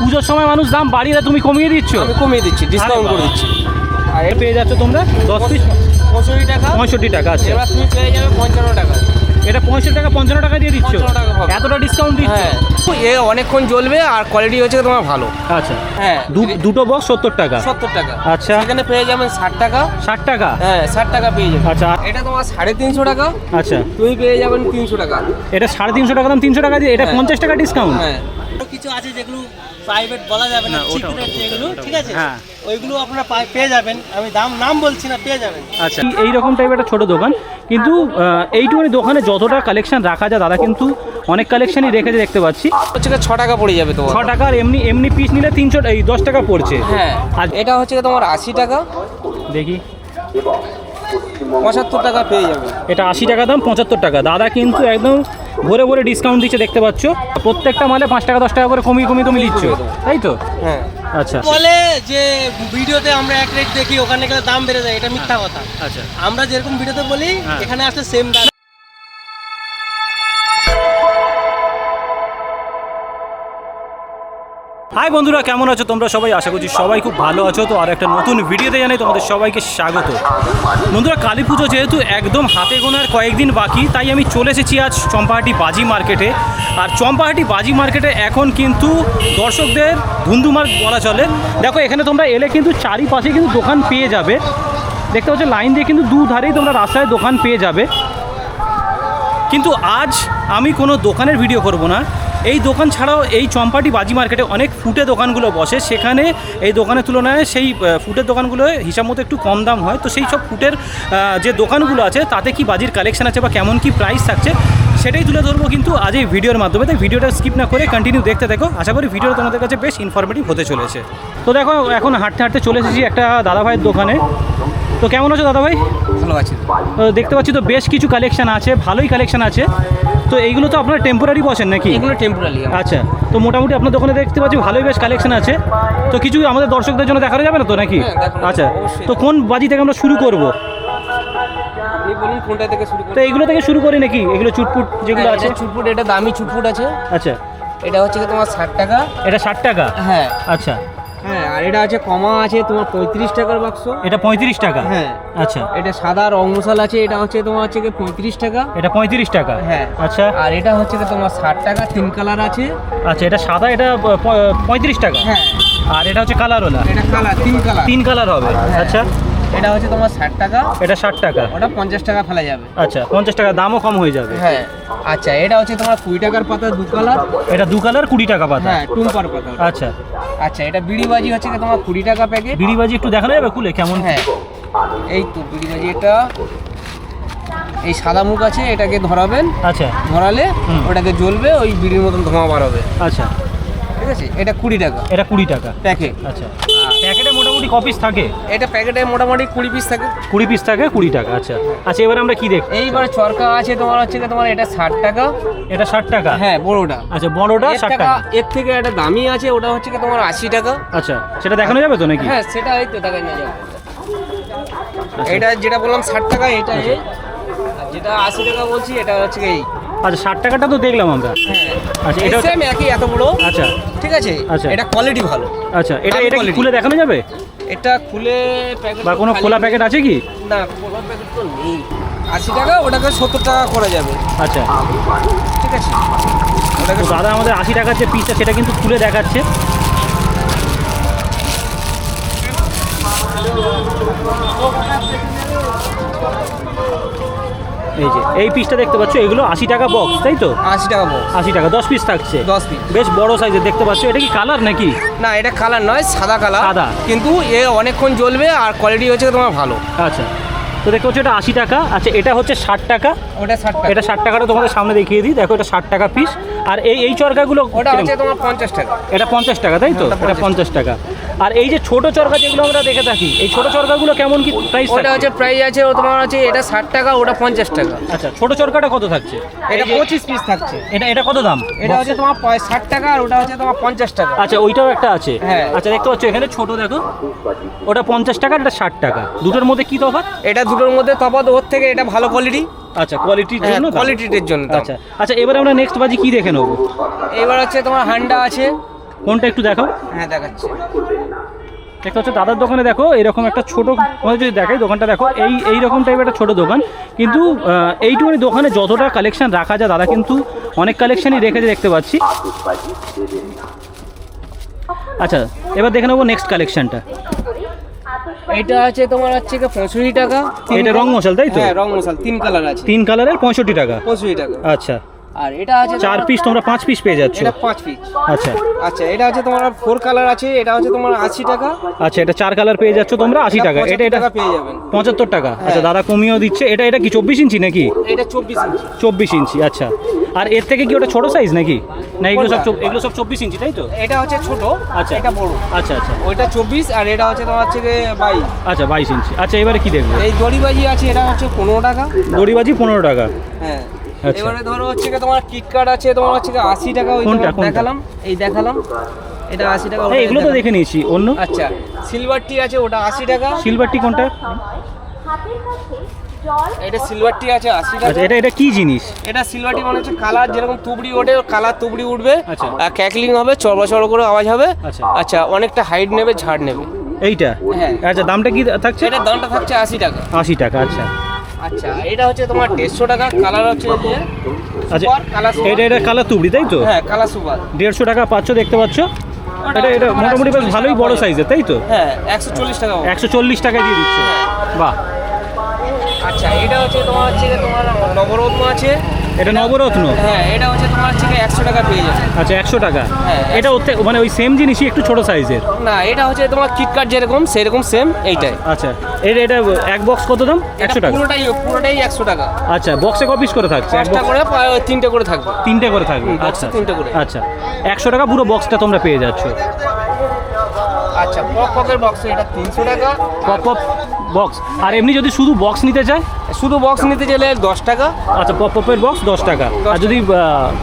পুজোর সময় মানুষ দাম বাড়িয়ে দেয়, তুমি কমিয়ে দিচ্ছ? আমি কমিয়ে দিচ্ছি ডিসকাউন্ট করে দিচ্ছি। আর এ পেয়ে যাচ্ছ তোমরা দশ পিস পঁয়ষট্টি টাকা। পঁয়ষট্টি টাকা আছে এবার তুমি পেয়ে যাবে পঞ্চান্ন টাকা। এটা পঁয়ষট্টি টাকা পঞ্চান্ন টাকা দিয়ে দিচ্ছ? এতটা ডিসকাউন্ট দিচ্ছ? হ্যাঁ। এ অনেকক্ষণ জ্বলবে আর কোয়ালিটি হচ্ছে তোমার ভালো। আচ্ছা। হ্যাঁ। দুটো বক্স সত্তর টাকা। সত্তর টাকা। আচ্ছা। এখানে পেয়ে যাবেন ষাট টাকা। ষাট টাকা? হ্যাঁ ষাট টাকা পেয়ে যাবেন। আচ্ছা। এটা তোমার সাড়ে তিনশো টাকা। আচ্ছা। তুমি পেয়ে যাবেন তিনশো টাকা। এটা সাড়ে তিনশো টাকা দাম তিনশো টাকা দিয়ে এটা হ্যাঁ। পঞ্চাশ টাকা ডিসকাউন্ট হ্যাঁ। কিছু আছে যেগুলো প্রাইভেট বলা যাবে না সিক্রেট যেগুলো ঠিক আছে? হ্যাঁ। ওইগুলো আপনারা পেয়ে যাবেন। আমি দাম নাম বলছি না পেয়ে যাবেন। আচ্ছা এই রকম টাইপের একটা ছোট দোকান কিন্তু এইটুকুনি দোকানে যতটা কালেকশন রাখা যায় দাদা কিন্তু অনেক কালেকশনই রেখেছে দেখতে পাচ্ছি। হচ্ছে ছ টাকা পড়ে যাবে তোমার। ছ টাকা আর এমনি এমনি পিস নিলে তিনশো এই দশ টাকা পড়ছে। হ্যাঁ আর এটা হচ্ছে তোমার আশি টাকা। দেখি। পঁচাত্তর টাকা পেয়ে যাবে। এটা আশি টাকা দাম পঁচাত্তর টাকা। দাদা কিন্তু একদম ভরে ভরে ডিসকাউন্ট দিচ্ছে দেখতে পাচ্ছ। প্রত্যেকটা মালে পাঁচ টাকা দশ টাকা করে কমিয়ে কমিয়ে তুমি দিচ্ছ। তাই তো? হ্যাঁ। আচ্ছা। বলে যে ভিডিওতে আমরা এক রেট দেখি ওখানে গেলে দাম বেড়ে যায় এটা মিথ্যা কথা। আচ্ছা। আমরা যেরকম ভিডিওতে বলি হ্যাঁ। এখানে আসলে সেম দাম। হাই বন্ধুরা, কেমন আছো তোমরা সবাই? আশা করছি সবাই খুব ভালো আছো। তো আর একটা নতুন ভিডিওতে জানাই তোমাদের সবাইকে স্বাগত। বন্ধুরা, কালী পুজো যেহেতু একদম হাতে গোনার কয়েকদিন বাকি, তাই আমি চলে এসেছি আজ চম্পাহাটি বাজি মার্কেটে। আর চম্পাহাটি বাজি মার্কেটে এখন কিন্তু দর্শকদের ধুন্ধুমার বলা চলে। দেখো, এখানে তোমরা এলে কিন্তু চারিপাশে কিন্তু দোকান পেয়ে যাবে। দেখতে পাচ্ছ, লাইন দিয়ে কিন্তু দুধারেই তোমরা রাস্তায় দোকান পেয়ে যাবে। কিন্তু আজ আমি কোনো দোকানের ভিডিও করব না। এই দোকান ছাড়াও এই চম্পাটি বাজি মার্কেটে অনেক ফুটে দোকানগুলো বসে। সেখানে এই দোকানের তুলনায় সেই ফুটের দোকানগুলো হিসাব মতো একটু কম দাম হয়। তো সেই সব ফুটের যে দোকানগুলো আছে, তাতে কি বাজির কালেকশন আছে বা কেমন কি প্রাইস থাকছে, সেটাই তুলে ধরবো কিন্তু আজ এই ভিডিওর মাধ্যমে। তাই ভিডিওটা স্কিপ না করে কন্টিনিউ দেখতে দেখো আশা করি ভিডিওটা তোমাদের কাছে বেশ ইনফরমেটিভ হতে চলেছে। তো দেখো, এখন হাঁটতে হাঁটতে চলে এসেছি একটা দাদাভাইয়ের দোকানে। তো কেমন আছো দাদাভাই ভালো আছে। তো দেখতে পাচ্ছি তো বেশ কিছু কালেকশন আছে ভালোই কালেকশন আছে। তো এইগুলো তো আপনারা টেম্পোরারি বসেন নাকি? এগুলো টেম্পোরারি আচ্ছা তো মোটামুটি আপনার দোকানে দেখতে পাচ্ছি ভালোই বেশ কালেকশন আছে। তো কিছু আমাদের দর্শকদের জন্য দেখানো যাবে না তো নাকি? হ্যাঁ, আচ্ছা তো কোন বাজি থেকে আমরা শুরু করব? তো এইগুলো থেকে শুরু করি নাকি? এগুলো চুটপুট যেগুলো আছে? চুটপুট এটা দামি চুটপুট আছে। আচ্ছা। এটা হচ্ছে তোমার ষাট টাকা। এটা ষাট টাকা? হ্যাঁ। আচ্ছা। হ্যাঁ আর এটা আছে কমা আছে তোমার পঁয়ত্রিশ টাকার বাক্স। এটা পঁয়ত্রিশ টাকা? হ্যাঁ। আচ্ছা। এটা সাদা রং মশলা আছে এটা হচ্ছে তোমার হচ্ছে গিয়ে পঁয়ত্রিশ টাকা। এটা পঁয়ত্রিশ টাকা? হ্যাঁ। আচ্ছা। আর এটা হচ্ছে কি তোমার ষাট টাকা তিন কালার আছে। আচ্ছা এটা সাদা এটা পঁয়ত্রিশ টাকা? হ্যাঁ। আর এটা হচ্ছে কালারওয়ালা এটা কালার তিন কালার তিন কালার হবে। হ্যাঁ। আচ্ছা। এটা হচ্ছে তোমার ষাট টাকা। এটা ষাট টাকা। ওটা পঞ্চাশ টাকা ফেলা যাবে। আচ্ছা পঞ্চাশ টাকা দামও কম হয়ে যাবে। হ্যাঁ আচ্ছা এটা হচ্ছে তোমার কুড়ি টাকার পাতা দু কালার। এটা দু কালার কুড়ি টাকা পাতা। হ্যাঁ টুম্পার পাতা আচ্ছা। আচ্ছা এটা বিড়ি বাজি হচ্ছে গিয়ে তোমার কুড়ি টাকা প্যাকেট বিড়িবাজি একটু দেখানো যাবে খুলে কেমন? হ্যাঁ এই তো বিড়ি বাজি এটা এই সাদা মুখ আছে এটাকে ধরাবেন। আচ্ছা। ধরালে ওটাকে জ্বলবে ওই বিড়ির মতন ধোঁয়া বার হবে। আচ্ছা। ঠিক আছে? এটা কুড়ি টাকা। এটা কুড়ি টাকা। প্যাকেট আচ্ছা। প্যাকেটে মোটামুটি কপিস থাকে? এটা প্যাকেটে মোটামুটি কুড়ি পিস থাকে। কুড়ি পিস থাকে কুড়ি টাকা আচ্ছা। আচ্ছা এবার আমরা কি দেখ এইবার চরকা আছে তোমার হচ্ছে গিয়ে তোমার এটা ষাট টাকা। এটা ষাট টাকা? হ্যাঁ বড়োটা। আচ্ছা বড়টা ষাট টাকা এর থেকে একটা দামি আছে ওটা হচ্ছে গিয়ে তোমার আশি টাকা। আচ্ছা সেটা দেখানো যাবে তো নাকি? হ্যাঁ সেটা এই তো নিয়ে যাবে। আচ্ছা। এটা যেটা বললাম ষাট টাকা এটা এই। যেটা আশি টাকা বলছি এটা হচ্ছে এই। আচ্ছা ষাট টাকাটা তো দেখলাম আমরা। হ্যাঁ। আচ্ছা, এটা এটা- সেম একই এত বড়। আচ্ছা। ঠিক আছে? আচ্ছা। এটা কোয়ালিটি ভালো। আচ্ছা এটা এটা খুলে দেখানো যাবে? এটা খুলে প্যাকেট বা কোনো খোলা প্যাকেট আছে কি? না খোলা প্যাকেট তো নেই। আশি টাকা ওটাকে সত্তর টাকা করা যাবে। আচ্ছা। ঠিক আছে? ওটাকে দাদা আমাদের আশি টাকার যে পিসটা সেটা কিন্তু খুলে দেখাচ্ছে। এই যে এই পিসটা দেখতে পাচ্ছ এগুলো আশি টাকা বক্স তাই তো? আশি টাকা বক্স আশি টাকা দশ পিস থাকছে। দশ পিস বেশ বড় সাইজের দেখতে পাচ্ছ এটা কি কালার নাকি? না এটা কালার নয় সাদা কালার সাদা। কিন্তু এ অনেকক্ষণ জ্বলবে আর কোয়ালিটি হচ্ছে তোমার ভালো। আচ্ছা। তো দেখতে পাচ্ছ এটা আশি টাকা। আচ্ছা এটা হচ্ছে ষাট টাকা। ওটা ষাট টাকা। এটা ষাট টাকাটা তোমাদের সামনে দেখিয়ে দিই। দেখো এটা ষাট টাকা পিস আর এই এই চরকাগুলো ওটা হচ্ছে তোমার পঞ্চাশ টাকা। এটা পঞ্চাশ টাকা তাই তো? এটা পঞ্চাশ টাকা। আর এই যে ছোট চরকা যেগুলো আমরা দেখে থাকি এই ছোট চরকাগুলো কেমন কি প্রাইস ওটা হচ্ছে প্রাইস আছে ও তোমার হচ্ছে এটা ষাট টাকা ওটা পঞ্চাশ টাকা। আচ্ছা ছোট চরকাটা কত থাকছে? এটা পঁচিশ পিস থাকছে। এটা এটা কত দাম? এটা হচ্ছে তোমার ষাট টাকা আর ওটা হচ্ছে তোমার পঞ্চাশ টাকা। আচ্ছা ওইটাও একটা আছে। হ্যাঁ। আচ্ছা দেখতে পাচ্ছ এখানে ছোট দেখো। ওটা পঞ্চাশ টাকা আর এটা ষাট টাকা। দুটোর মধ্যে কি তফাৎ? এটা দুটোর মধ্যে তফাৎ ওর থেকে এটা ভালো কোয়ালিটি আচ্ছা কোয়ালিটির জন্য। কোয়ালিটির জন্য দাম। আচ্ছা আচ্ছা এবারে আমরা নেক্সট বাজি কি দেখে নেব? এবার হচ্ছে তোমার হান্ডা আছে। কোনটা একটু দেখাও। হ্যাঁ দেখাচ্ছি। দেখতে হচ্ছে দাদার দোকানে দেখো এরকম একটা ছোট তোমাদের যদি দেখাই দোকানটা দেখো এই এই রকম টাইপের একটা ছোট দোকান। কিন্তু এইটুকুনি দোকানে যতটা কালেকশন রাখা যায় দাদা কিন্তু অনেক কালেকশনই রেখেছে দেখতে পাচ্ছি। আচ্ছা এবার দেখে নেব নেক্সট কালেকশনটা এটা আছে তোমার হচ্ছে পঁয়ষট্টি টাকা এটা রং মশাল তাই তো? হ্যাঁ রং মশাল তিন কালার আছে। তিন কালারের পঁয়ষট্টি টাকা। পঁয়ষট্টি টাকা। আচ্ছা। আর এটা আছে চার পিস তোমরা পাঁচ পিস পেয়ে যাচ্ছ। এটা পাঁচ পিস আচ্ছা। আচ্ছা এটা আছে তোমার ফোর কালার আছে এটা হচ্ছে তোমার আশি টাকা। আচ্ছা এটা চার কালার পেয়ে যাচ্ছ তোমরা আশি টাকা। এটা এটা পেয়ে যাবেন। পঁচাত্তর টাকা। আচ্ছা হ্যাঁ। দাদা কমিয়েও দিচ্ছে। এটা এটা কি চব্বিশ ইঞ্চি নাকি? এটা চব্বিশ ইঞ্চি। চব্বিশ ইঞ্চি আচ্ছা। আর এর থেকে কি ওটা ছোট সাইজ নাকি? না এগুলো সব এগুলো সব চব্বিশ ইঞ্চি তাই তো? এটা হচ্ছে ছোট আচ্ছা। এটা বড়। আচ্ছা আচ্ছা। ওইটা চব্বিশ আর এটা হচ্ছে তোমার হচ্ছে বাইশ। আচ্ছা বাইশ ইঞ্চি। আচ্ছা এবারে কি দেখব? এই দড়িবাজি আছে এটা হচ্ছে পনেরো টাকা। দড়িবাজি পনেরো টাকা। হ্যাঁ। আচ্ছা। এবারে ধরো হচ্ছে গিয়ে তোমার কিট কার্ড আছে তোমার হচ্ছে গিয়ে আশি টাকা ওই? দেখালাম এই দেখালাম। এটা আশি টাকা এই, এগুলো তো দেখে নিয়েছি। অন্য? আচ্ছা সিলভার টি আছে ওটা আশি টাকা। সিলভারটি কোনটা? এটা সিলভার টি আছে আশি টাকা। আচ্ছা এটা এটা কি জিনিস? এটা সিলভার টি মানে হচ্ছে কালার যেরকম তুবড়ি ওঠে কালার তুবড়ি উঠবে। আচ্ছা। আর ক্যাকলিং হবে চড় চড় করে আওয়াজ হবে। আচ্ছা। আচ্ছা অনেকটা হাইট নেবে ঝাড় নেবে। এইটা? হ্যাঁ। আচ্ছা দামটা কি থাকছে? এটার দামটা থাকছে আশি টাকা। আশি টাকা আচ্ছা। আচ্ছা এটা হচ্ছে তোমার দেড়শো টাকা কালার হচ্ছে আচ্ছা কালার এটা এটা কালার তুবড়ি তাই তো? হ্যাঁ কালার সুপার। দেড়শো টাকা পাচ্ছ দেখতে পাচ্ছ? এটা এটা মোটামুটি বেশ ভালোই বড় সাইজের তাই তো? হ্যাঁ একশো চল্লিশ টাকা একশো চল্লিশ টাকায় দিয়ে দিচ্ছে। বাহ। আচ্ছা এটা হচ্ছে তোমার হচ্ছে তোমার নবরত্ন আছে। এটা নবরত্ন? হ্যাঁ এটা হচ্ছে তোমার গিয়ে একশো টাকা পেয়ে যাবে। আচ্ছা একশো টাকা। হ্যাঁ, এটা ওতে মানে ওই সেম জিনিসই একটু ছোট সাইজের না এটা হচ্ছে তোমার কিটকাট যেরকম সেরকম সেম এইটাই। আচ্ছা এটা এটা এক বক্স কত দাম? একশো টাকা। পুরোটাই পুরোটাই একশো টাকা। আচ্ছা বক্সে ক পিস করে থাকছে? এক পাঁচটা box- করে তিনটে করে থাকবে। তিনটে করে থাকবে আচ্ছা। তিনটে করে। আচ্ছা একশো টাকা পুরো বক্সটা তোমরা পেয়ে যাচ্ছ। আচ্ছা পক পকের বক্স এটা তিনশো টাকা। পপ পপ বক্স আর এমনি যদি শুধু বক্স নিতে চায়? শুধু বক্স নিতে গেলে দশ টাকা। আচ্ছা পপ পপের বক্স দশ টাকা। আর যদি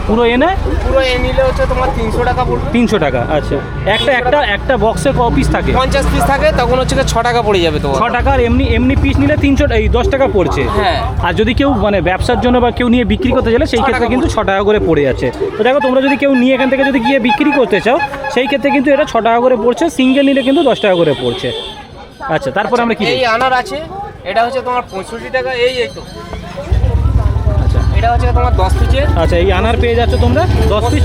পুরো এনে পুরো এ নিলে হচ্ছে তোমার তিনশো টাকা পড়বে। তিনশো টাকা আচ্ছা। একটা একটা একটা বক্সে ক পিস থাকে? পঞ্চাশ পিস থাকে তখন হচ্ছে ছ টাকা পড়ে যাবে ছ টাকা আর এমনি এমনি পিস নিলে তিনশো এই দশ টাকা পড়ছে। হ্যাঁ। আর যদি কেউ মানে ব্যবসার জন্য বা কেউ নিয়ে বিক্রি করতে চাইলে সেই ক্ষেত্রে কিন্তু ছ টাকা করে পড়ে যাচ্ছে। তো দেখো তোমরা যদি কেউ নিয়ে এখান থেকে যদি গিয়ে বিক্রি করতে চাও সেই ক্ষেত্রে কিন্তু এটা ছ টাকা করে পড়ছে। সিঙ্গেল নিলে কিন্তু দশ টাকা করে পড়ছে। আচ্ছা তারপরে আমরা কি এই আনার আছে এটা হচ্ছে তোমার পঁয়ষট্টি টাকা এই এই তো। আচ্ছা। এটা হচ্ছে তোমার দশ পিসের। আচ্ছা এই আনার পেয়ে যাচ্ছ তোমরা? দশ পিস?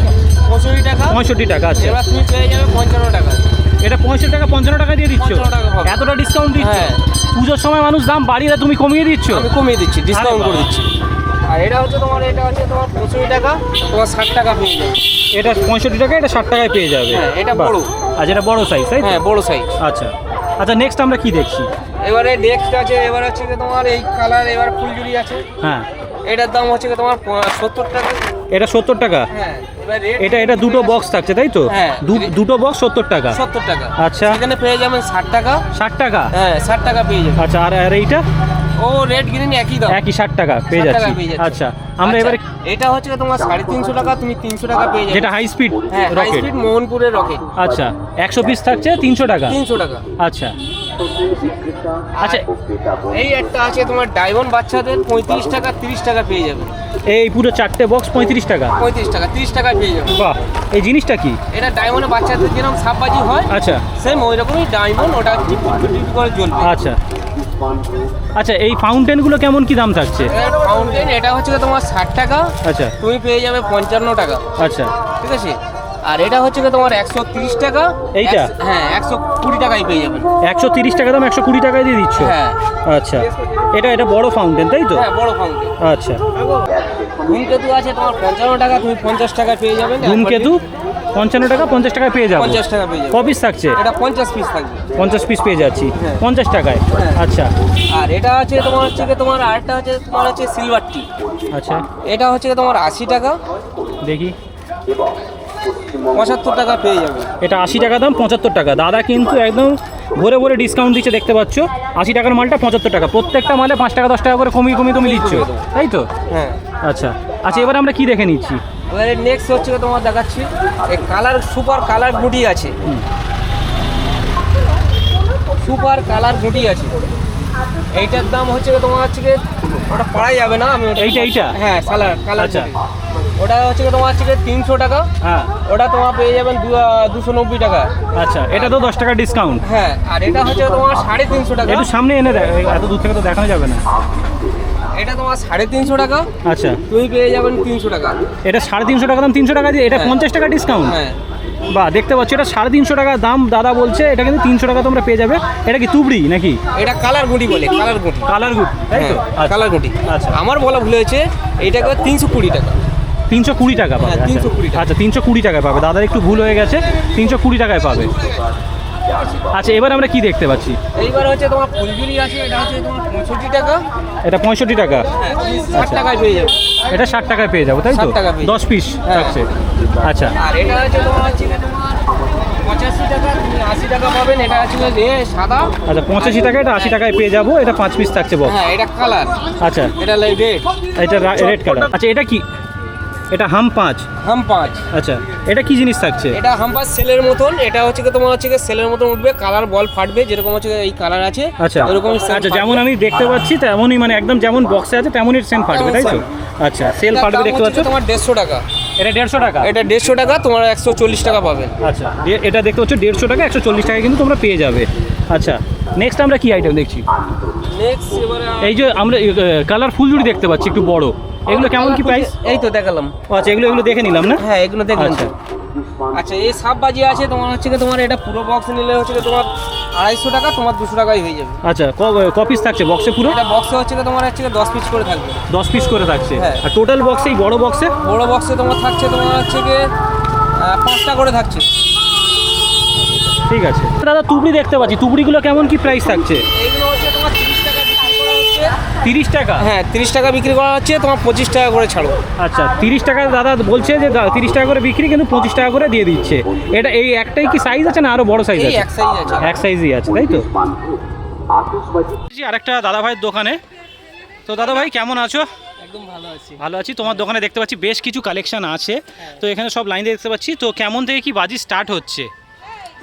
পঁয়ষট্টি টাকা। পঁয়ষট্টি টাকা আচ্ছা। এবার তুমি পেয়ে যাবে পঞ্চান্ন টাকা। এটা পঁয়ষট্টি টাকা পঞ্চান্ন টাকা দিয়ে দিচ্ছ? 55 টাকা এতটা ডিসকাউন্ট দিচ্ছ? হ্যাঁ। পুজোর সময় মানুষ দাম বাড়িয়ে তুমি কমিয়ে দিচ্ছ? আমি কমিয়ে দিচ্ছি ডিসকাউন্ট করে দিচ্ছি। আর এটা হচ্ছে তোমার এটা হচ্ছে তোমার পঁয়ষট্টি টাকা তোমার ষাট টাকা পেয়ে যাবে। এটা পঁয়ষট্টি টাকা এটা ষাট টাকায় পেয়ে যাবে। হ্যাঁ, এটা। বড়। আচ্ছা এটা বড় সাইজ তাই? হ্যাঁ বড় সাইজ আচ্ছা। আচ্ছা নেক্সট আমরা কি দেখছি? এবারে নেক্সট আছে এবার হচ্ছে যে তোমার এই কালার এবার ফুলঝুরি আছে। হ্যাঁ। এটার দাম হচ্ছে কি তোমার সত্তর টাকা। এটা সত্তর টাকা? হ্যাঁ এটা এটা দুটো বক্স থাকছে তাই তো? হ্যাঁ। দুটো বক্স সত্তর টাকা। সত্তর টাকা। আচ্ছা। এখানে পেয়ে যাবেন ষাট টাকা। ষাট টাকা? হ্যাঁ ষাট টাকা পেয়ে যাবেন। আচ্ছা আর আর এইটা? ও রেড গ্রিন একই দাম। একই ষাট টাকা পেয়ে 60 টাকা যাচ্ছি। আচ্ছা আমরা আচ্ছা, এবারে এটা হচ্ছে তোমার সাড়ে তিনশো টাকা তুমি তিনশো টাকা পেয়ে যাবে। যেটা হাই স্পিড হাই স্পিড মোহনপুরের রকেট আচ্ছা একশো পিস থাকছে তিনশো টাকা? তিনশো টাকা। আচ্ছা। আচ্ছা এই একটা আছে তোমার ডায়মন্ড বাচ্চাদের পঁয়ত্রিশ টাকা তিরিশ টাকা পেয়ে যাবে। এই পুরো চারটে বক্স পঁয়ত্রিশ টাকা? পঁয়ত্রিশ টাকা তিরিশ টাকা পেয়ে যাবে। বাহ এই জিনিসটা কি? এটা ডায়মন্ডের বাচ্চাদের যেরকম সাপবাজি হয় আচ্ছা। সেম ওই রকমই ডায়মন্ড ওটা করে জ্বলবে। আচ্ছা। আচ্ছা এই ফাউন্টেনগুলো কেমন কি দাম থাকছে? ফাউন্টেন এটা হচ্ছে তোমার ষাট টাকা। আচ্ছা। তুমি পেয়ে যাবে পঞ্চান্ন টাকা। আচ্ছা। ঠিক আছে? আর এটা হচ্ছে তোমার একশো তিরিশ টাকা। এইটা? হ্যাঁ একশো কুড়ি টাকায় পেয়ে যাবেন একশো তিরিশ টাকা দাম একশো কুড়ি টাকায় দিয়ে দিচ্ছ? হ্যাঁ। আচ্ছা। এটা এটা বড় ফাউন্টেন তাই তো? হ্যাঁ বড় ফাউন্টেন আচ্ছা। ধূমকেতু আছে তোমার পঞ্চান্ন টাকা তুমি পঞ্চাশ টাকা পেয়ে যাবেন ধূমকেতু? পঞ্চান্ন টাকা পঞ্চাশ টাকায় পেয়ে যাব। পঞ্চাশ টাকা পেয়ে যাবেন ক পিস থাকছে? এটা পঞ্চাশ পিস থাকবে। পঞ্চাশ পিস পেয়ে যাচ্ছি। হ্যাঁ। পঞ্চাশ টাকায়? হ্যাঁ। আচ্ছা। আর এটা আছে তোমার হচ্ছে কি তোমার আরেকটা হচ্ছে তোমার হচ্ছে সিলভার টি আচ্ছা। এটা হচ্ছে তোমার আশি টাকা। দেখি। পঁচাত্তর টাকা পেয়ে যাবে। এটা আশি টাকা দাম পঁচাত্তর টাকা। দাদা কিন্তু একদম ভরে ভরে ডিসকাউন্ট দিচ্ছে দেখতে পাচ্ছ? আশি টাকার মালটা পঁচাত্তর টাকা। প্রত্যেকটা মালে পাঁচ টাকা দশ টাকা করে কমিয়ে কমিয়ে তুমি দিচ্ছ। তাই তো? হ্যাঁ। আচ্ছা। আচ্ছা এবার আমরা কি দেখে নিচ্ছি? এবারে নেক্সট হচ্ছে তোমার দেখাচ্ছি এই কালার সুপার কালার গুটি আছে। সুপার কালার গুটি আছে। এইটার দাম হচ্ছে তোমার হচ্ছে ওটা পাড়াই যাবে না আমি এইটা, এইটা? হ্যাঁ কালার কালার আচ্ছা। ওটা হচ্ছে তোমার হচ্ছে তিনশো টাকা। হ্যাঁ। ওটা তোমার পেয়ে যাবেন দুশো নব্বই টাকা। আচ্ছা এটা তো দশ টাকা ডিসকাউন্ট হ্যাঁ আর এটা হচ্ছে তোমার সাড়ে তিনশো টাকা। একটু সামনে এনে দেয় এত দূর থেকে তো দেখানো যাবে না। এটা তোমার সাড়ে তিনশো টাকা। আচ্ছা। তুমি পেয়ে যাবেন তিনশো টাকা। এটা সাড়ে তিনশো টাকা দাম তিনশো টাকা দিয়ে এটা হ্যাঁ। পঞ্চাশ টাকা ডিসকাউন্ট হ্যাঁ। বা দেখতে পাচ্ছ এটা সাড়ে তিনশো টাকা দাম দাদা বলছে এটা কিন্তু তিনশো টাকা তোমরা পেয়ে যাবে। এটা কি তুবড়ি নাকি? এটা কালার গুটি বলে কালার গুটি। কালার গুড তাই তো? হ্যাঁ কালার গুটি। আচ্ছা। আমার বলা ভুল হয়েছে এইটাকে তিনশো কুড়ি টাকা। তিনশো কুড়ি টাকা পাবে হ্যাঁ, আচ্ছা। 320 টাকা। আচ্ছা তিনশো কুড়ি টাকায় পাবে। দাদার একটু ভুল হয়ে গেছে তিনশো কুড়ি টাকায় পাবে। আচ্ছা এবার আমরা কি দেখতে পাচ্ছি? এইবার হচ্ছে তোমার ফুলঝুরি আছে এটা হচ্ছে তোমার পঁয়ষট্টি টাকা। এটা পঁয়ষট্টি টাকা? হ্যাঁ তুমি ষাট আচ্ছা। টাকায় পেয়ে যাবে। এটা ষাট টাকায় পেয়ে যাব তাই তো? 60 দশ পিস হ্যাঁ। থাকছে। আচ্ছা। আর এটা হচ্ছে তোমার তোমার পঁচাশি টাকা আশি টাকা পাবেন এটা সাদা। আচ্ছা পঁচাশি টাকা এটা আশি টাকায় পেয়ে যাব এটা পাঁচ পিস থাকছে বক্স হ্যাঁ এটা কালার আচ্ছা। এটা রেড এটা রেড কালার আচ্ছা এটা কি? এটা হাম পাঁচ? হাম পাঁচ। আচ্ছা এটা কি জিনিস থাকছে? এটা হাম পাঁচ সেলের মতন এটা হচ্ছে তোমার হচ্ছে সেলের মতন উঠবে কালার বল ফাটবে যেরকম হচ্ছে এই কালার আছে আচ্ছা এরকম আচ্ছা যেমন আমি দেখতে পাচ্ছি তেমনই মানে একদম যেমন বক্সে আছে তেমনই সেম ফাটবে তাই তো? আচ্ছা সেল ফাটবে দেখতে পাচ্ছ? তোমার দেড়শো টাকা। এটা দেড়শো টাকা? এটা দেড়শো টাকা তোমার একশো চল্লিশ টাকা পাবেন আচ্ছা এটা দেখতে পাচ্ছ দেড়শো টাকা একশো চল্লিশ টাকা কিন্তু তোমরা পেয়ে যাবে। আচ্ছা নেক্সট আমরা কি আইটেম দেখছি? নেক্সট এবারে এই যে আমরা কালার ফুলজুড়ি দেখতে পাচ্ছি একটু বড়। এগুলো কেমন কি প্রাইস এই তো দেখালাম। আচ্ছা এগুলো এগুলো দেখে নিলাম না? হ্যাঁ এগুলো দেখলাম আচ্ছা। আচ্ছা এই সাপ বাজি আছে তোমার হচ্ছে কি তোমার এটা পুরো বক্স নিলে হচ্ছে কি তোমার আড়াইশো টাকা তোমার দুশো টাকাই হয়ে যাবে। আচ্ছা ক পিস থাকছে বক্সে পুরো? এটা বক্সে হচ্ছে কি তোমার হচ্ছে দশ পিস করে থাকবে। দশ পিস করে থাকছে। হ্যাঁ। আর টোটাল বক্সে এই বড় বক্সে বড় বক্সে তোমার থাকছে তোমার হচ্ছে কি পাঁচটা করে থাকছে। ঠিক আছে। দাদা তুবড়ি দেখতে পাচ্ছি। তুবড়িগুলো কেমন কি প্রাইস থাকছে এইগুলো হচ্ছে তোমার তিরিশ টাকা বিক্রি করা হচ্ছে তিরিশ টাকা? হ্যাঁ তিরিশ টাকা বিক্রি করা হচ্ছে তোমার পঁচিশ টাকা করে ছাড়ো। আচ্ছা তিরিশ টাকা দাদা বলছে যে তিরিশ টাকা করে বিক্রি কিন্তু পঁচিশ টাকা করে দিয়ে দিচ্ছে। এটা এই একটাই কি সাইজ আছে না আরও বড় সাইজ এই আছে? এক সাইজ আছে। এক সাইজই আছে তাই তো? আরেকটা দাদা ভাইয়ের দোকানে। তো দাদা ভাই কেমন আছো? একদম ভালো আছি। ভালো আছি। তোমার দোকানে দেখতে পাচ্ছি বেশ কিছু কালেকশন আছে। তো এখানে সব লাইন দেখতে পাচ্ছি। তো কেমন থেকে কি বাজি স্টার্ট হচ্ছে?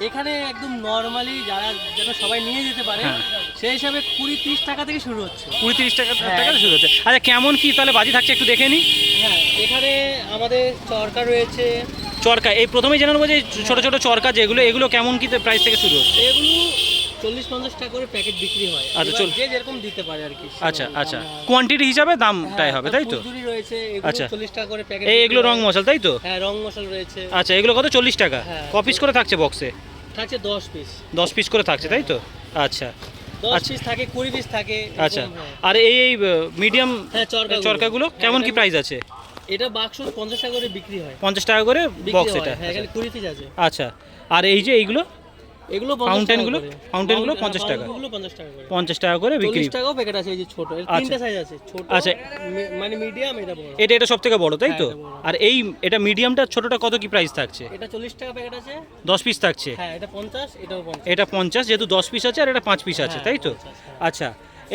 এখানে একদম নর্মালি যারা যেন সবাই নিয়ে যেতে পারে হ্যাঁ। সেই হিসাবে কুড়ি তিরিশ টাকা থেকে শুরু হচ্ছে। কুড়ি তিরিশ টাকা হ্যাঁ। টাকা শুরু হচ্ছে। আচ্ছা কেমন কি তাহলে বাজি থাকছে একটু দেখে নিই হ্যাঁ এখানে আমাদের চরকা রয়েছে। চরকা এই প্রথমেই জেনে নেব যে ছোটো ছোট চরকা যেগুলো এগুলো কেমন কি প্রাইস থেকে শুরু হচ্ছে? এগুলো চল্লিশ পঞ্চাশ টাকা করে প্যাকেট বিক্রি হয়। আচ্ছা, চল- যে যেরকম দিতে পারে আর কি আচ্ছা আচ্ছা। কোয়ান্টিটি হিসাবে দামটাই হবে তাই তো? রয়েছে আচ্ছা। এগুলো চল্লিশ টাকা করে প্যাকেট এগুলো রং মশাল তাই তো? হ্যাঁ রং মশলা রয়েছে। আচ্ছা এগুলো কত? চল্লিশ টাকা। হ্যাঁ। ক পিস করে থাকছে বক্সে থাকছে দশ পিস দশ পিস করে থাকছে তাই তো? আচ্ছা। দশ আচ্ছা। পিস থাকে কুড়ি পিস থাকে আচ্ছা। হ্যাঁ। আর এই এই মিডিয়াম হ্যাঁ, চরকাগুলো। হ্যাঁ, কেমন কি প্রাইস আছে? এটা বাক্স পঞ্চাশ টাকা করে বিক্রি হয়। পঞ্চাশ টাকা করে বিক্রি বক্স এটা। হ্যাঁ এখানে কুড়ি পিস আছে। আচ্ছা। আর এই যে এইগুলো? এগুলো Fountain গুলো? Fountain গুলো 50 টাকা। গুলো পঞ্চাশ টাকা পঞ্চাশ টাকা করে বিক্রি। টাকাও প্যাকেট আছে এই যে ছোট। আচ্ছা। তিনটা সাইজ আছে। ছোট আচ্ছা। মানে মিডিয়াম এটা বড়। এটা এটা সব থেকে বড় তাই তো? হ্যাঁ। আর এই এটা মিডিয়ামটা ছোটটা কত কি প্রাইস থাকছে? এটা চল্লিশ টাকা প্যাকেট আছে। দশ পিস থাকছে? হ্যাঁ এটা পঞ্চাশ এটাও এটা পঞ্চাশ যেহেতু দশ পিস আছে আর এটা পাঁচ পিস আছে হ্যাঁ, তাই তো? 50। আচ্ছা।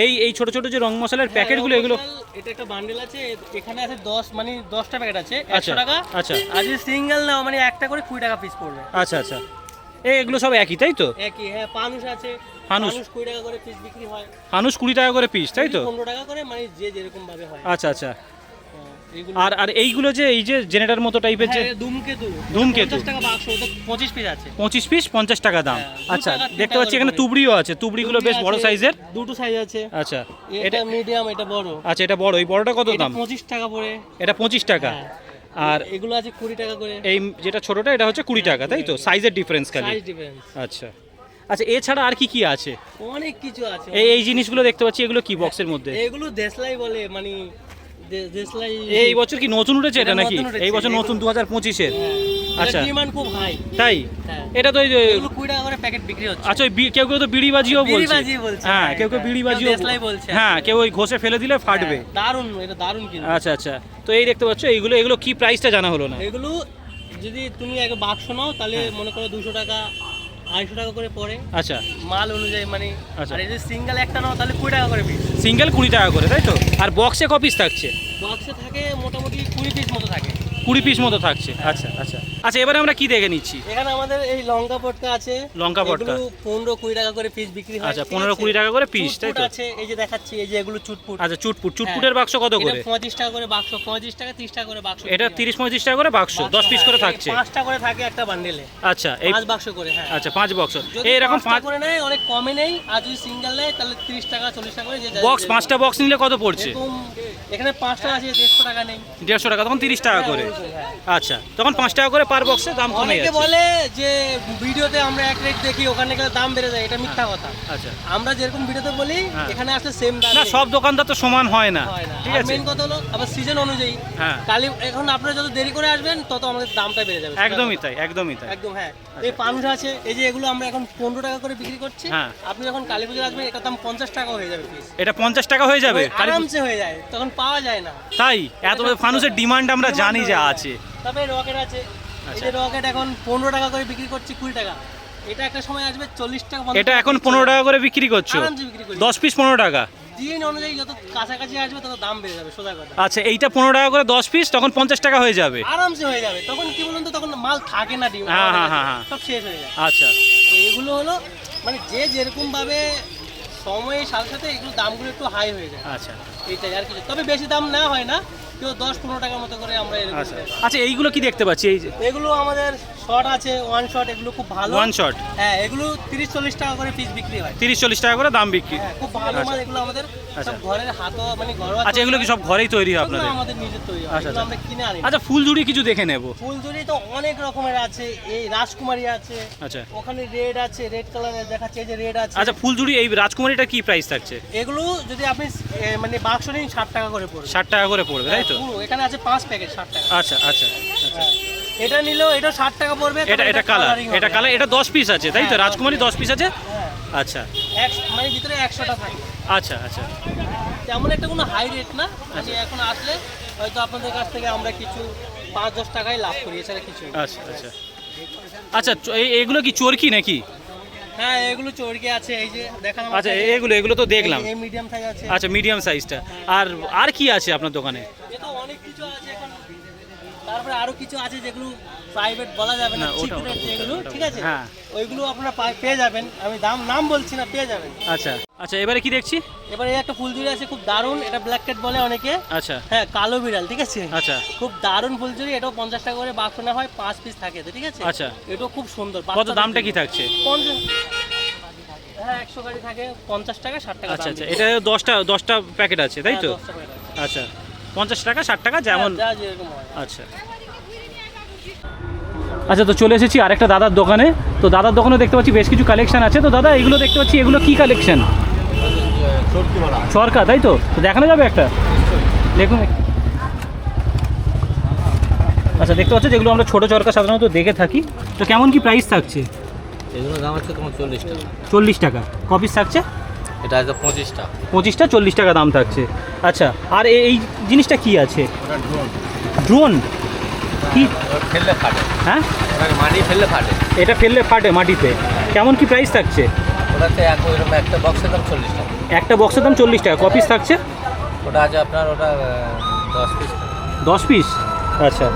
এই এই ছোট ছোট যে রং মশলার প্যাকেটগুলো এগুলো এটা একটা বান্ডেল আছে। এখানে আছে দশ মানে দশটা প্যাকেট আছে। আচ্ছা, একশো টাকা। আচ্ছা। আর যদি সিঙ্গেল নাও মানে একটা করে কুড়ি টাকা পিস পড়বে। আচ্ছা আচ্ছা। এগুলো সব একই তাই তো? একই হ্যাঁ পানুস আছে। ফানুস। কুড়ি টাকা করে পিস বিক্রি হয়। মানুষ কুড়ি টাকা করে পিস তাই তো? পনেরো টাকা করে মানে যে যেরকম ভাবে হয়। আচ্ছা আচ্ছা। আর আর এইগুলো যে এই যে জেনারেটর মতো টাইপের যে হ্যাঁ, ধূমকেতু। ধূমকেতু। টাকা বাক্স ওটা পঁচিশ পিস আছে। পঁচিশ পিস পঞ্চাশ টাকা দাম। হ্যাঁ, আচ্ছা দেখতে পাচ্ছি এখানে তুবড়িও আছে। তুবড়িগুলো বেশ বড় সাইজের দুটো সাইজ আছে। আচ্ছা এটা মিডিয়াম এটা বড়। আচ্ছা এটা বড়। এই বড়টা কত দাম? পঁচিশ টাকা পড়ে। এটা পঁচিশ টাকা। হ্যাঁ। আর এগুলো আছে কুড়ি টাকা করে। এই যেটা ছোটটা এটা হচ্ছে কুড়ি টাকা তাই তো? সাইজের ডিফারেন্স খালি। সাইজ ডিফারেন্স আচ্ছা। আচ্ছা এছাড়া আর কি কি আছে? অনেক কিছু আছে। এই এই জিনিসগুলো দেখতে পাচ্ছি এগুলো কি বক্সের মধ্যে? এগুলো দেশলাই বলে মানে এই বছর কি নতুন উঠেছে এটা নাকি? এই বছর নতুন দু হাজার পঁচিশের। আচ্ছা। আচ্ছা। ডিমান্ড খুব হাই তাই? হ্যাঁ। এটা তো ওই কুড়ি টাকা করে প্যাকেট বিক্রি হচ্ছে। আচ্ছা ওই কেউ কেউ তো বিড়ি বাজিও বলছে। হ্যাঁ হ্যাঁ, কেউ কেউ হ্যাঁ। বিড়ি বাজিও বলছে। হ্যাঁ কেউ ওই ঘষে ফেলে দিলে ফাটবে। হ্যাঁ, দারুণ এটা দারুণ কিন্তু। আচ্ছা আচ্ছা। তো এই দেখতে পাচ্ছ এইগুলো এগুলো কি প্রাইসটা জানা হলো না? এগুলো যদি তুমি এক বাক্স নাও তাহলে হ্যাঁ। মনে করো দুশো টাকা আড়াইশো টাকা করে পড়ে। আচ্ছা। মাল অনুযায়ী মানে আচ্ছা। আর যদি সিঙ্গেল একটা নাও তাহলে কুড়ি টাকা করে পিস সিঙ্গেল কুড়ি টাকা করে তাই তো? আর বক্সে কপিস পিস থাকছে? বক্সে থাকে মোটামুটি কুড়ি পিস মতো থাকে। কুড়ি পিস মতো থাকছে। আচ্ছা আচ্ছা। আচ্ছা এবারে আমরা কি দেখে নিচ্ছি? এখানে আমাদের এই লঙ্কা পটকা আছে। লঙ্কা পটকা। পনেরো কুড়ি টাকা করে পিস বিক্রি হয়। আচ্ছা, ঠিক 15 আছে? কুড়ি টাকা করে পিস তাই তো? আছে এই যে দেখাচ্ছি এই যে এগুলো চুটপুট। আচ্ছা চুটপুট। চুটপুটের বাক্স কত করে? পঁচিশ টাকা করে বাক্স পঁচিশ টাকা তিরিশ টাকা করে বাক্স। এটা তিরিশ পঁয়ত্রিশ টাকা করে বাক্স দশ পিস করে হ্যাঁ, থাকছে। এই পাঁচটা করে থাকে একটা বান্ডেলে আচ্ছা এই পাঁচ বাক্স করে হ্যাঁ। আচ্ছা পাঁচ বক্স যদি এইরকম পাঁচ করে নেয় অনেক কমে নেই আর যদি সিঙ্গেল নেয় তাহলে তিরিশ টাকা চল্লিশ টাকা করে যে বক্স পাঁচটা বক্স নিলে কত পড়ছে? এখানে পাঁচটা আছে দেড়শো টাকা নেই। দেড়শো টাকা তখন তিরিশ টাকা করে। হ্যাঁ। আচ্ছা তখন পাঁচ টাকা করে পার বক্সে দাম কমে অনেকে বলে যে ভিডিওতে আমরা এক রেট দেখি ওখানে গেলে দাম বেড়ে যায় এটা মিথ্যা কথা। আচ্ছা। আমরা যেরকম ভিডিওতে বলি হ্যাঁ। এখানে আসলে সেম দাম না সব দোকানদার তো সমান হয় না। ঠিক আছে। মেন কথা হলো আবার সিজন অনুযায়ী। হ্যাঁ। কালি এখন আপনারা যত দেরি করে আসবেন তত আমাদের দামটা বেড়ে যাবে। একদমই তাই একদমই তাই। একদম হ্যাঁ। এই পানুষ আছে এই যে এগুলো আমরা এখন পনেরো টাকা করে বিক্রি করছি। হ্যাঁ। আপনি যখন কালী পুজো আসবেন এটার দাম পঞ্চাশ টাকা হয়ে যাবে এটা পঞ্চাশ টাকা হয়ে যাবে? আরামসে হয়ে যায় তখন পাওয়া যায় না। তাই এত ফানুসের ডিমান্ড আমরা জানি যে আছে। তবে রকেট আছে। এই আচ্ছা। যে রকেট এখন পনেরো টাকা করে বিক্রি করছি কুড়ি টাকা। এটা একটা সময় আসবে চল্লিশ টাকা 50 এটা এখন পনেরো টাকা করে বিক্রি করছ? দশ পিস পনেরো টাকা। দিন অনুযায়ী যত কাছাকাছি আসবে তত দাম বেড়ে যাবে সোজা কথা। আচ্ছা এইটা পনেরো টাকা করে দশ পিস তখন পঞ্চাশ টাকা হয়ে যাবে। আরামসে হয়ে যাবে। তখন কি বলুন তো তখন মাল থাকে না ডিম। হ্যাঁ, হ্যাঁ, হ্যাঁ, হ্যাঁ। সব শেষ হয়ে যায়। আচ্ছা। তো এগুলো হলো মানে যে যেরকম ভাবে সময়ের সাথে সাথে এগুলো দামগুলো একটু হাই হয়ে যায়। আচ্ছা। এইটাই আর কিছু তবে বেশি দাম না হয় না। কেউ দশ পনেরো টাকার মতো করে আমরা এরকম আচ্ছা। আচ্ছা এইগুলো কি দেখতে পাচ্ছি? এই যে এগুলো আমাদের শর্ট আছে ওয়ান শর্ট এগুলো খুব ভালো। ওয়ান শট হ্যাঁ এগুলো তিরিশ চল্লিশ টাকা করে পিস বিক্রি হয়। তিরিশ চল্লিশ টাকা করে দাম বিক্রি। হ্যাঁ খুব ভালো আচ্ছা। মাল এগুলো আমাদের আচ্ছা। সব ঘরের হাতও মানে ঘরোয়া আচ্ছা এগুলো কি সব ঘরেই তৈরি হয় আপনাদের? আমাদের নিজের তৈরি হয়। আচ্ছা, আচ্ছা। আমরা কিনে আনি। আচ্ছা ফুলঝুরি কিছু দেখে নেব। ফুলঝুরি তো অনেক রকমের আছে। এই রাজকুমারী আছে। আচ্ছা। ওখানে রেড আছে রেড কালারের দেখাচ্ছে এই যে রেড আছে। আচ্ছা ফুলঝুরি এই রাজকুমারীটা কি প্রাইস থাকছে? এগুলো যদি আপনি মানে বাক্স নিন ষাট টাকা করে পড়বে। ষাট টাকা করে পড়বে তাই তো? হ্যাঁ, এখানে আছে পাঁচ প্যাকেট ষাট টাকা। আচ্ছা আচ্ছা আচ্ছা। হ্যাঁ। এটা নিলেও এটা ষাট টাকা পড়বে এটা এটা কালার এটা কালার এটা দশ পিস আছে তাই তো? হ্যাঁ, রাজকুমারী দশ পিস আছে? আচ্ছা। মানে ভিতরে একশোটা থাকে। আচ্ছা আচ্ছা। তেমন একটা কোনো হাই রেট না মানে এখন আসলে হয়তো আপনাদের কাছ থেকে আমরা কিছু পাঁচ দশ টাকায় লাভ করি এছাড়া কিছু আচ্ছা আচ্ছা। আচ্ছা এগুলো কি চরকি নাকি? হ্যাঁ এগুলো চড়কে আছে এই যে দেখালাম আচ্ছা। এগুলো এগুলো তো দেখলাম। এই- মিডিয়াম সাইজ আছে। আচ্ছা মিডিয়াম সাইজটা আর আর কি আছে আপনার দোকানে? এ তো অনেক কিছু আছে এখন। তারপরে আরও কিছু আছে যেগুলো প্রাইভেট বলা যাবে না ঠিক আছে? হ্যাঁ। ওইগুলো আপনারা পেয়ে যাবেন। আমি দাম নাম বলছি না পেয়ে যাবেন। আচ্ছা। আচ্ছা এবারে কি দেখছি? এবারে একটা ফুলঝুরি আছে খুব দারুণ। এটা ব্ল্যাক ক্যাট বলে অনেকে। আচ্ছা। হ্যাঁ কালো বিড়াল ঠিক আছে? আচ্ছা। খুব দারুণ ফুলঝুরি এটাও পঞ্চাশ টাকা করে বাক্স না হয় পাঁচ পিস থাকে ঠিক আছে? আচ্ছা। এটাও খুব সুন্দর। কত দামটা কি থাকছে? পঞ্চাশ। হ্যাঁ একশো গাড়ি থাকে পঞ্চাশ টাকা ষাট টাকা আচ্ছা আচ্ছা। এটা দশটা দশটা প্যাকেট আছে তাই তো? হ্যাঁ, আছে। আচ্ছা। পঞ্চাশ টাকা ষাট টাকা যেমন হয়। আচ্ছা। আচ্ছা তো চলে এসেছি আরেকটা দাদার দোকানে। তো দাদার দোকানে দেখতে পাচ্ছি বেশ কিছু কালেকশন আছে। তো দাদা এগুলো দেখতে পাচ্ছি এগুলো কি কালেকশন সরকার তাই তো? তো দেখানো যাবে একটা? দেখুন। আচ্ছা দেখতে পাচ্ছ যেগুলো আমরা ছোটো চরকা সাধারণত দেখে থাকি। তো কেমন কি প্রাইস থাকছে? এগুলো দাম হচ্ছে তোমার চল্লিশ টাকা। চল্লিশ টাকা। কপিস থাকছে? এটা আছে পঁচিশটা পঁচিশটা চল্লিশ টাকা দাম থাকছে। আচ্ছা আর এই জিনিসটা কি আছে? ড্রোন ড্রোন কি? ফেললে ফাটে। হ্যাঁ? মাটি ফেললে ফাটে। এটা ফেললে ফাটে মাটিতে। কেমন কি প্রাইস থাকছে? ওটাতে একটা বক্সের দাম চল্লিশ টাকা। একটা বক্সের দাম চল্লিশ টাকা। কপিস থাকছে? ওটা আছে আপনার ওটা দশ পিস দশ পিস আচ্ছা।